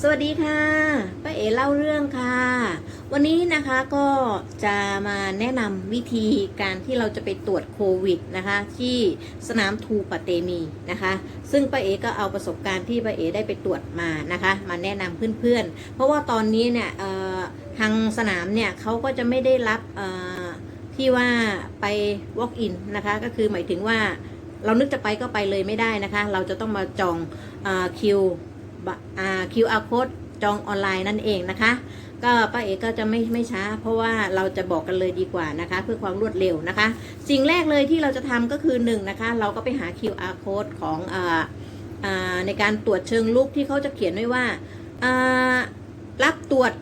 สวัสดีค่ะป้าเอ๋เล่าเรื่องค่ะ วันนี้นะคะก็จะมาแนะนำวิธีการที่เราจะไปตรวจโควิดนะคะ ที่สนามทูปะเตมีนะคะ ซึ่งป้าเอ๋ก็เอาประสบการณ์ที่ป้าเอ๋ได้ไปตรวจมานะคะ มาแนะนำเพื่อนๆ เพราะว่าตอนนี้เนี่ยทางสนามเนี่ยเขาก็จะไม่ได้รับที่ว่าไป walk in นะคะ ก็คือหมายถึงว่าเรานึกจะไปก็ไปเลยไม่ได้นะคะ เราจะต้องมาจองอคิว QR code จองออนไลน์นั่นเองนะคะ ก็ป้าเอกก็จะไม่ไม่ช้า เพราะว่าเราจะบอกกันเลยดีกว่านะคะ เพื่อความรวดเร็วนะคะ สิ่งแรกเลยที่เราจะทำก็คือหนึ่งนะคะ เราก็ไปหา QR code ของออในการตรวจเชิงลุกที่เขาจะเขียนไว้ว่ารับตรวจ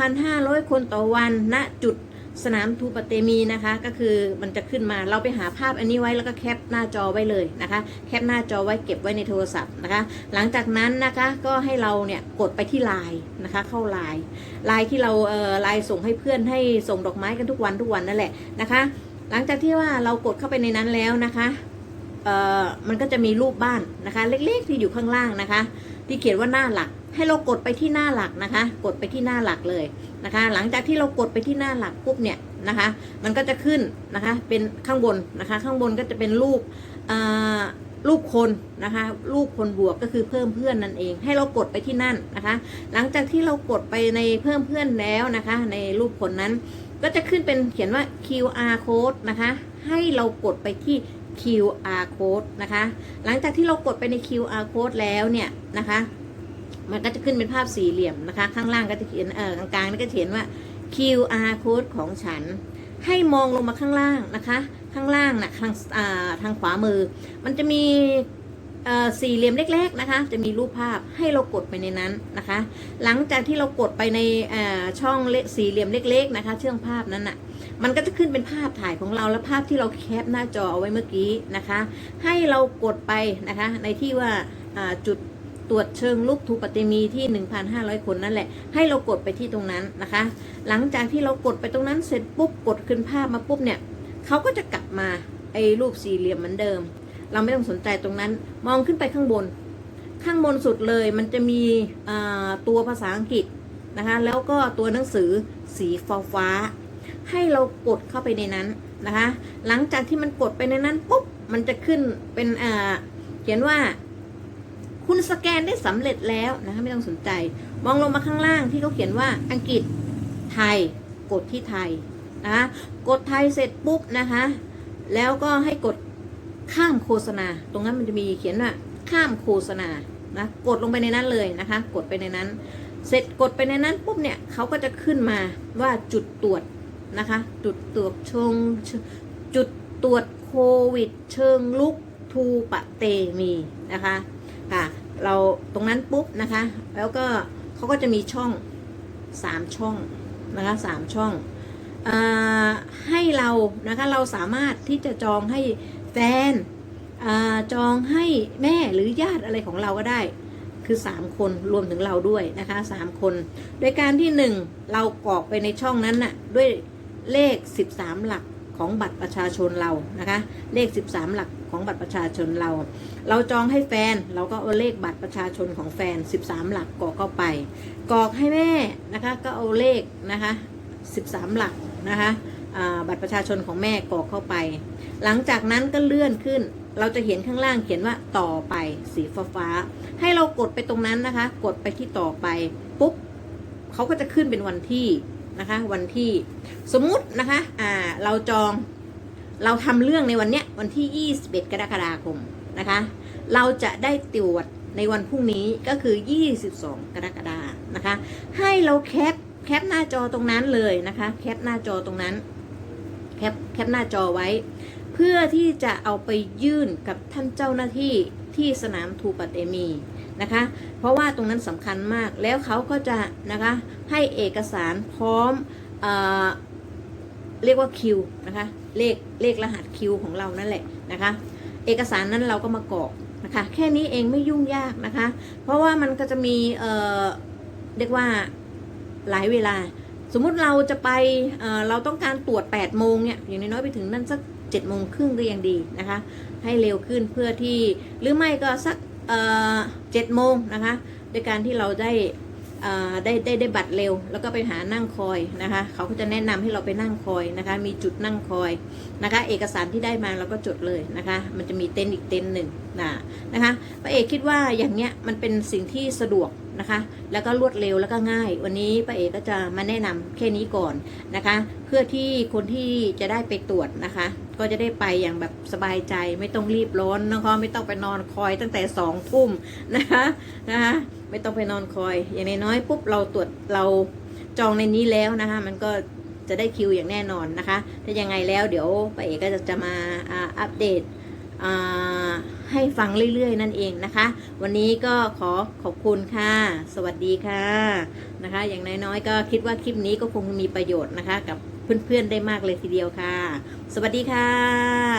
1,500 คนต่อวันณจุด สนามทูปเตมีนะคะ ก็คือมันจะขึ้นมาเราไปหาภาพอันนี้ไว้แล้วก็แคปหน้าจอไว้เลยนะคะ แคปหน้าจอไว้เก็บไว้ในโทรศัพท์นะคะ หลังจากนั้นนะคะก็ให้เราเนี่ยกดไปที่ไลน์นะคะ เข้าไลน์ไลน์ที่เราเอ่อไลน์ส่งให้เพื่อนให้ส่งดอกไม้กันทุกวันทุกวันนั่นแหละนะคะ หลังจากที่ว่าเรากดเข้าไปในนั้นแล้วนะคะเอ่อมันก็จะมีรูปบ้านนะคะ เล็กๆที่อยู่ข้างล่างนะคะ ที่เขียนว่าหน้าหลัก ให้เรากดไปที่หน้าหลักนะคะ กดไปที่หน้าหลักเลยนะคะ หลังจากที่เรากดไปที่หน้าหลักปุ๊บเนี่ยนะคะ มันก็จะขึ้นนะคะ เป็นข้างบนนะคะ ข้างบนก็จะเป็นรูปรูปคนนะคะรูปคนบวกก็คือเพิ่มเพื่อนนั่นเอง ให้เรากดไปที่นั่นนะคะ หลังจากที่เรากดไปในเพิ่มเพื่อนแล้วนะคะ ในรูปคนนั้น ก็จะขึ้นเป็นเขียนว่า QR code นะคะ ให้เรากดไปที่ QR code นะคะ หลังจากที่เรากดไปใน QR code แล้วเนี่ยนะคะ มันก็จะขึ้นเป็นภาพสี่เหลี่ยมนะคะ ข้างล่างก็จะเขียนเออกลางๆนี่ก็เขียนว่า QR code ของฉัน ให้มองลงมาข้างล่างนะคะ ข้างล่างนะทางอ่าทางขวามือ มันจะมีสี่เหลี่ยมเล็ก ๆนะคะ จะมีรูปภาพให้เรากดไปในนั้นนะคะ หลังจากที่เรากดไปในช่องสี่เหลี่ยมเล็ก ๆ นะคะเชื่องภาพนั้นน่ะมันก็จะขึ้นเป็นภาพถ่ายของเราและภาพที่เราแคปหน้าจอเอาไว้เมื่อกี้นะคะ ให้เรากดไปนะคะในที่ว่าจุด ตรวจเชิงลุกทูปฏิมีที่ 1,500 คนนั่นแหละ ให้เรากดไปที่ตรงนั้นนะคะ หลังจากที่เรากดไปตรงนั้นเสร็จปุ๊บกดขึ้นภาพมาปุ๊บเนี่ยเขาก็จะกลับมาไอ้รูปสี่เหลี่ยมเหมือนเดิม เราไม่ต้องสนใจตรงนั้น มองขึ้นไปข้างบน ข้างบนสุดเลยมันจะมีตัวภาษาอังกฤษนะคะ แล้วก็ตัวหนังสือสีฟ้าฟ้า ให้เรากดเข้าไปในนั้นนะคะ หลังจากที่มันกดไปในนั้นปุ๊บมันจะขึ้นเป็นเขียนว่า คุณสแกนได้สำเร็จแล้วนะคะไม่ต้องสนใจ มองลงมาข้างล่างที่เขาเขียนว่าอังกฤษไทย กดที่ไทยนะคะกดไทยเสร็จปุ๊บนะคะ แล้วก็ให้กดข้ามโฆษณา ตรงนั้นมันจะมีเขียนว่าข้ามโฆษณานะกดลงไปในนั้นเลยนะคะ กดไปในนั้น เสร็จกดไปในนั้นปุ๊บเนี่ยเขาก็จะขึ้นมาว่าจุดตรวจนะคะ จุดตรวจชงจุดตรวจโควิด เชิงลุกทูปะเตมีนะคะ ค่ะ เราตรงนั้นปุ๊บนะคะ แล้วก็เขาก็จะมีช่องสามช่องนะคะสามช่องอให้เรานะคะเราสามารถที่จะจองให้แฟนอจองให้แม่หรือญาติอะไรของเราก็ได้ คือ 3 คนรวมถึงเราด้วยนะคะ 3 คน โดยการที่ 1 เรากรอกไปในช่องนั้นน่ะด้วยเลข 13 หลัก ของบัตรประชาชนเรานะคะ เลข 13 หลักของบัตรประชาชนเรา เราจองให้แฟนเราก็เอาเลขบัตรประชาชนของแฟน 13 หลักกรอกเข้าไปกรอกให้แม่นะคะก็เอาเลขนะคะ 13 หลักนะคะบัตรประชาชนของแม่กรอกเข้าไป หลังจากนั้นก็เลื่อนขึ้น เราจะเห็นข้างล่างเขียนว่าต่อไปสีฟ้าฟาให้เรากดไปตรงนั้นนะคะ กดไปที่ต่อไปปุ๊บเขาก็จะขึ้นเป็นวันที่นะคะ วันที่ สมมุตินะคะอ่าเราจองเราทำเรื่องในวันเนี้ยวันที่ 21 กรกฎาคมนะคะ เราจะได้ตรวจในวันพรุ่งนี้ก็คือ 22 กรกฎานะคะ ให้เราแคปแคปหน้าจอตรงนั้นเลยนะคะ แคปหน้าจอตรงนั้น แคปแคปหน้าจอไว้ เพื่อที่จะเอาไปยื่นกับท่านเจ้าหน้าที่ที่สนามทูปเตมีนะคะ เพราะว่าตรงนั้นสำคัญมากแล้วเขาก็จะนะคะให้เอกสารพร้อมเออ เรียกว่าคิวนะคะ เลขเลขรหัสคิวของเรานั่นแหละนะคะ เอกสารนั้นเราก็มากรอกนะคะ แค่นี้เองไม่ยุ่งยากนะคะ เพราะว่ามันก็จะมีเอ่อเรียกว่าหลายเวลา สมมุติเราจะไปเเราต้องการตรวจ 8 โมงเนี่ยอย่างน้อยไปถึงนั่นสัก7โมงครึ่งก็ยังดีนะคะ ให้เร็วขึ้นเพื่อที่หรือไม่ก็สักเอ่อ7โมงนะคะด้วยการที่เราได้ ได้ได้ได้บัตรเร็ว แล้วก็ไปหานั่งคอยนะคะ เขาก็จะแนะนำให้เราไปนั่งคอยนะคะ มีจุดนั่งคอยนะคะ เอกสารที่ได้มาเราก็จดเลยนะคะ มันจะมีเต็นท์อีกเต็นท์หนึ่งนะนะคะป้าเอกคิดว่าอย่างเนี้ยมันเป็นสิ่งที่สะดวกนะคะ แล้วก็รวดเร็วแล้วก็ง่าย วันนี้ป้าเอกก็จะมาแนะนำแค่นี้ก่อนนะคะ เพื่อที่คนที่จะได้ไปตรวจนะคะ ก็จะได้ไปอย่างแบบสบายใจไม่ต้องรีบร้อนนะคะไม่ต้องไปนอนคอยตั้งแต่สองทุ่มนะคะนะคะไม่ต้องไปนอนคอย อย่างน้อยๆปุ๊บเราตรวจเราจองในนี้แล้วนะคะ มันก็จะได้คิวอย่างแน่นอนนะคะ ถ้ายังไงแล้วเดี๋ยวป้าเอกก็จะจะมาอ่าอัปเดตอ่าให้ฟังเรื่อย ๆ นั่นเองนะคะ วันนี้ก็ขอขอบคุณค่ะ สวัสดีค่ะนะคะ อย่างน้อยๆก็คิดว่าคลิปนี้ก็คงมีประโยชน์นะคะกับ เพื่อนๆได้มากเลยทีเดียวค่ะ สวัสดีค่ะ